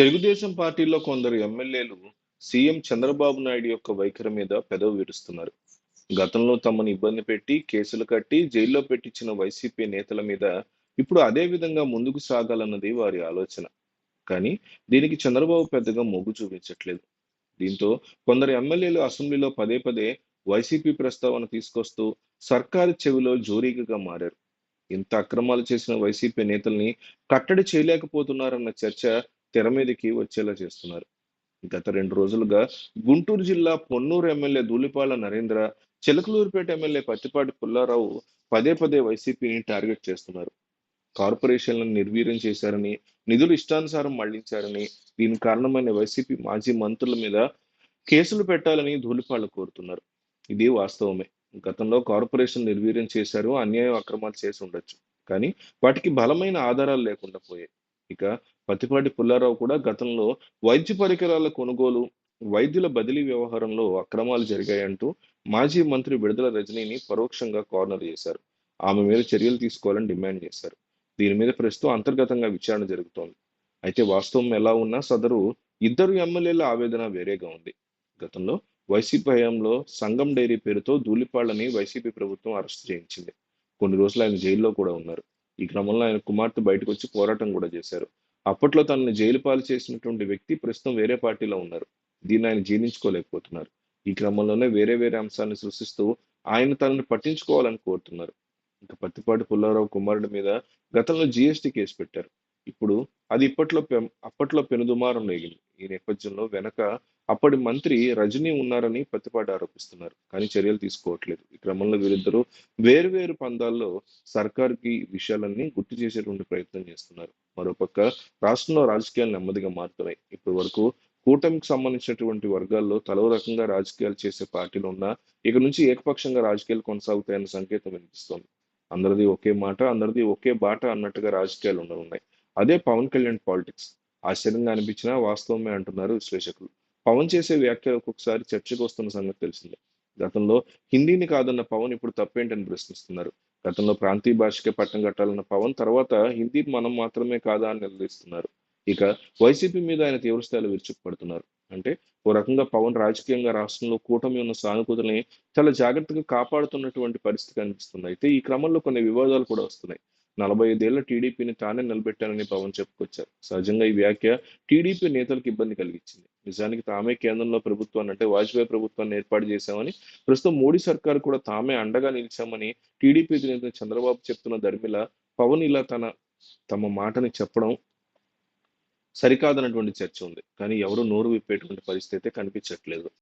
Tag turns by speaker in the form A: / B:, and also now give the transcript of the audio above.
A: తెలుగుదేశం పార్టీలో కొందరు ఎమ్మెల్యేలు సీఎం చంద్రబాబు నాయుడు యొక్క వైఖరి మీద పెదవి విరుస్తున్నారు. గతంలో తమను ఇబ్బంది పెట్టి కేసులు కట్టి జైల్లో పెట్టించిన వైసీపీ నేతల మీద ఇప్పుడు అదే విధంగా ముందుకు సాగాలన్నది వారి ఆలోచన. కానీ దీనికి చంద్రబాబు పెద్దగా మొగ్గు చూపించట్లేదు. దీంతో కొందరు ఎమ్మెల్యేలు అసెంబ్లీలో పదే పదే వైసీపీ ప్రస్తావన తీసుకొస్తూ సర్కారు చెవిలో జోరీగా మారారు. ఇంత అక్రమాలు చేసిన వైసీపీ నేతల్ని కట్టడి చేయలేకపోతున్నారన్న చర్చ తెర మీదకి వచ్చేలా చేస్తున్నారు. గత రెండు రోజులుగా గుంటూరు జిల్లా పొన్నూరు ఎమ్మెల్యే ధూళిపాల నరేంద్ర చిలకలూరుపేట ఎమ్మెల్యే పత్తిపాటి పుల్లారావు పదే పదే వైసీపీని టార్గెట్ చేస్తున్నారు. కార్పొరేషన్లను నిర్వీర్యం చేశారని నిధులు ఇష్టానుసారం మళ్ళించారని దీని కారణమైన వైసీపీ మాజీ మంత్రుల మీద కేసులు పెట్టాలని ధూళిపాళ్ళు కోరుతున్నారు. ఇది వాస్తవమే. గతంలో కార్పొరేషన్ నిర్వీర్యం చేశారు అన్యాయం అక్రమాలు చేసి ఉండొచ్చు. కానీ వాటికి బలమైన ఆధారాలు లేకుండా పోయాయి. ఇక పత్తిపాటి పుల్లారావు కూడా గతంలో వైద్య పరికరాల కొనుగోలు వైద్యుల బదిలీ వ్యవహారంలో అక్రమాలు జరిగాయంటూ మాజీ మంత్రి విడుదల రజనీని పరోక్షంగా కార్నర్ చేశారు. ఆమె మీద చర్యలు తీసుకోవాలని డిమాండ్ చేశారు. దీని మీద ప్రస్తుతం అంతర్గతంగా విచారణ జరుగుతోంది. అయితే వాస్తవం ఎలా ఉన్నా సదరు ఇద్దరు ఎమ్మెల్యేల ఆవేదన వేరేగా ఉంది. గతంలో వైసీపీ హయాంలో సంగం డైరీ పేరుతో ధూళిపాళ్ళని వైసీపీ ప్రభుత్వం అరెస్ట్ చేయించింది. కొన్ని రోజులు ఆయన జైల్లో కూడా ఉన్నారు. ఈ క్రమంలో ఆయన కుమార్తె బయటకు వచ్చి పోరాటం కూడా చేశారు. అప్పట్లో తనని జైలు పాలు చేసినటువంటి వ్యక్తి ప్రస్తుతం వేరే పార్టీలో ఉన్నారు. దీన్ని ఆయన జీర్ణించుకోలేకపోతున్నారు. ఈ క్రమంలోనే వేరే వేరే అంశాన్ని సృష్టిస్తూ ఆయన తనని పట్టించుకోవాలని కోరుతున్నారు. ఇంకా పత్తిపాటి పుల్లారావు కుమారుడి మీద గతంలో జిఎస్టీ కేసు పెట్టారు. ఇప్పుడు అది ఇప్పట్లో పెం- అప్పట్లో పెనుదుమారం రేగింది. ఈ నేపథ్యంలో వెనక అప్పటి మంత్రి రజనీ ఉన్నారని ప్రతిపాటు ఆరోపిస్తున్నారు. కానీ చర్యలు తీసుకోవట్లేదు. ఈ క్రమంలో వీరిద్దరూ వేరువేరు పందాల్లో సర్కార్కి విషయాలన్నీ గుర్తు చేసేటువంటి ప్రయత్నం చేస్తున్నారు. మరోపక్క రాష్ట్రంలో రాజకీయాలు నెమ్మదిగా మారుతున్నాయి. ఇప్పటి వరకు కూటమికి సంబంధించినటువంటి వర్గాల్లో తలో రకంగా రాజకీయాలు చేసే పార్టీలు ఉన్నా ఇక నుంచి ఏకపక్షంగా రాజకీయాలు కొనసాగుతాయన్న సంకేతం వినిపిస్తోంది. అందరిది ఒకే మాట అందరిది ఒకే బాట అన్నట్టుగా రాజకీయాలు ఉండనున్నాయి. అదే పవన్ కళ్యాణ్ పాలిటిక్స్. ఆశ్చర్యంగా అనిపించినా వాస్తవమే అంటున్నారు విశ్లేషకులు. పవన్ చేసే వ్యాఖ్యలు ఒక్కొక్కసారి చర్చకు వస్తున్న సంగతి తెలిసిందే. గతంలో హిందీని కాదన్న పవన్ ఇప్పుడు తప్పేంటని ప్రశ్నిస్తున్నారు. గతంలో ప్రాంతీయ భాషకే పట్టం కట్టాలన్న పవన్ తర్వాత హిందీ మనం మాత్రమే కాదా అని నిలదీస్తున్నారు ఇక వైసీపీ మీద ఆయన తీవ్రస్థాయిలో విరుచుకుపడుతున్నారు. అంటే ఓ రకంగా పవన్ రాజకీయంగా రాష్ట్రంలో కూటమి ఉన్న సానుకూతల్ని చాలా జాగ్రత్తగా కాపాడుతున్నటువంటి పరిస్థితి కనిపిస్తుంది. అయితే ఈ క్రమంలో కొన్ని వివాదాలు కూడా వస్తున్నాయి. నలభై ఐదేళ్ళ టీడీపీని తానే నిలబెట్టాలని పవన్ చెప్పుకొచ్చారు. సహజంగా ఈ వ్యాఖ్య టీడీపీ నేతలకు ఇబ్బంది కలిగించింది. నిజానికి తామే కేంద్రంలో ప్రభుత్వాన్ని అంటే వాజ్పేయి ప్రభుత్వాన్ని ఏర్పాటు చేశామని ప్రస్తుతం మోడీ సర్కార్ కూడా తామే అండగా నిలిచామని టీడీపీ నేత చంద్రబాబు చెప్తున్న ధర్మిల పవన్ ఇలా తన తమ మాటని చెప్పడం సరికాదన్నటువంటి చర్చ ఉంది. కానీ ఎవరు నోరు విప్పేటువంటి పరిస్థితి అయితే కనిపించట్లేదు.